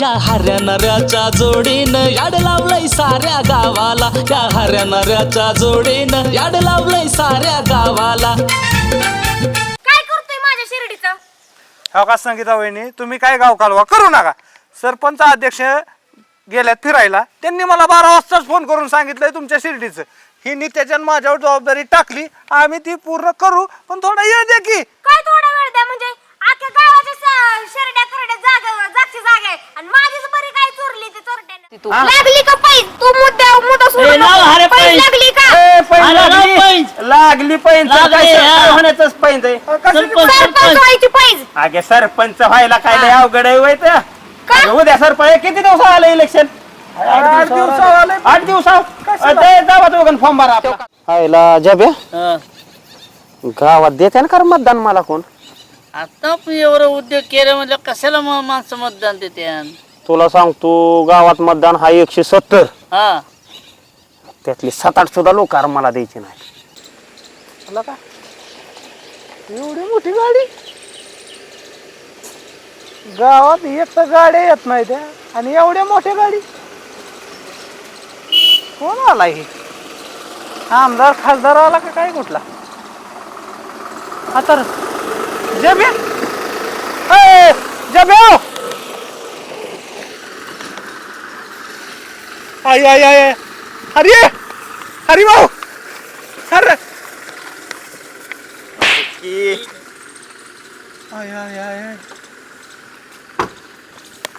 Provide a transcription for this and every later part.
या हऱ्या नऱ्याच्या जोडीनं याड लावलंय साऱ्या गावाला. या हऱ्या नऱ्याच्या जोडीनं याड लावलंय साऱ्या गावाला. काय करतोय माझ्या शिर्डीचं? हो का संगीता वहिनी? तुम्ही काय गाव कालवा? करू नका. सरपंच अध्यक्ष गेल्यात फिरायला. त्यांनी मला बारा वाजताच फोन करून सांगितलंय तुमच्या शिर्डीचं. ही नित्याच्यान माझ्यावर जबाबदारी टाकली. आम्ही ती पूर्ण करू पण थोडा येऊ दे की काय थोडा वेळ द्या म्हणजे? गावाच्या स- शिरड्या करड्या आणि माझीच बरी काय चोरली ती चोरट्याने लागली का पैस तू मुद्दा मुद्दा ए, सोडू लाव, नको. अरे, पैस पैस. लागली का ए, पैन अरे, लागली. राव, पैन. लागली पैन तर लागली, काय हा. सरपंच ते व्हायची अगे सरपंच व्हायला काय लय अवघड आहे वय तर. का? अगं, उद्या सरपंच किती दिवस आलं इलेक्शन आठ दिवसावर आलंय. आठ दिवसात जावा दोघं फॉर्म भरा आयला जबे हं. गावात देते ना कर मतदान मला कोण आता पण एवढं उद्योग केले म्हणजे कशाला मग माणसं मतदान देते? तुला सांगतो गावात मतदान हा एकशे सत्तर. हा. त्यातली सात आठ सुद्धा लोक मला द्यायचे नाही आला का? एवढी मोठी गाडी? गावात एक तर गाड्या येत नाही त्या आणि एवढ्या मोठ्या गाडी? कोण आला हे? आमदार खासदार आला का काय कुठला? हा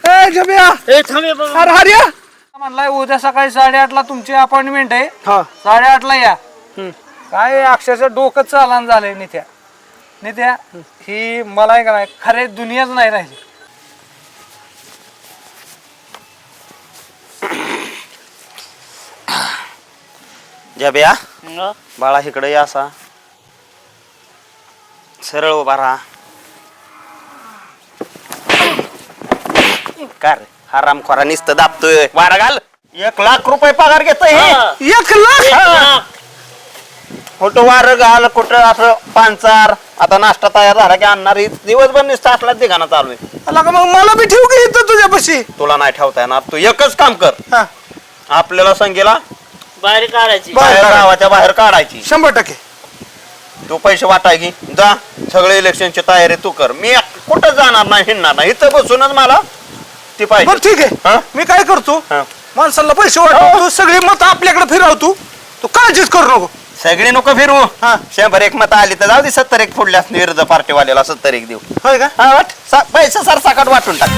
ए जबिया ए थांबे बाबा अरे हरिया म्हणलाय उद्या सकाळी साडेआठला तुमची अपॉइंटमेंट आहे. साडेआठला या. काय अक्षरशः डोकं चालन झालंय नित्या. नित्या ही मला आहे का नाही खरे दुनियाच नाही राहिली. जब्या हं. बाळा इकडे या असा. सरळ उभा राहा. कर हरामखोरा नुसतं दाबतोय. वारा घाल. एक लाख रुपये पगार घेतोय हे. एक लाख. कुठं वार घाल कुठं असं पांचार आता नाश्ता तयार झाला की आणणार ही दिवसभर नुसतं असला दिघाना चालू आहे. आला का मग मला बी ठेवू की इथं तुझ्यापाशी? तुला नाही ठेवता येणार तू एकच काम कर. हा. आपल्याला संगीला बाहेर काढायची. बाहेर गावाच्या बाहेर काढायची. शंभर टक्के. तू पैसे वाटाय की जा. सगळे इलेक्शनची तयारी तू कर. मी कुठं जाणार नाही हिंडणार नाही. इथं बसूनच मला ती बर पाहिजे ठीक आहे. हा? मी काय करतो? हा. माणसाला पैसे वाटतो सगळी मत आपल्याकडे फिरवतो तू काळजीच करू नको. सगळी नको फिरवू हा. शंभर एक मत आली तर जाऊ दे सत्तर एक फुडल्यास विरोध पार्टीवाल्याला सत्तर एक देऊ. होय का? हा वाट सा- पैसे सर साकट वाटून टाक.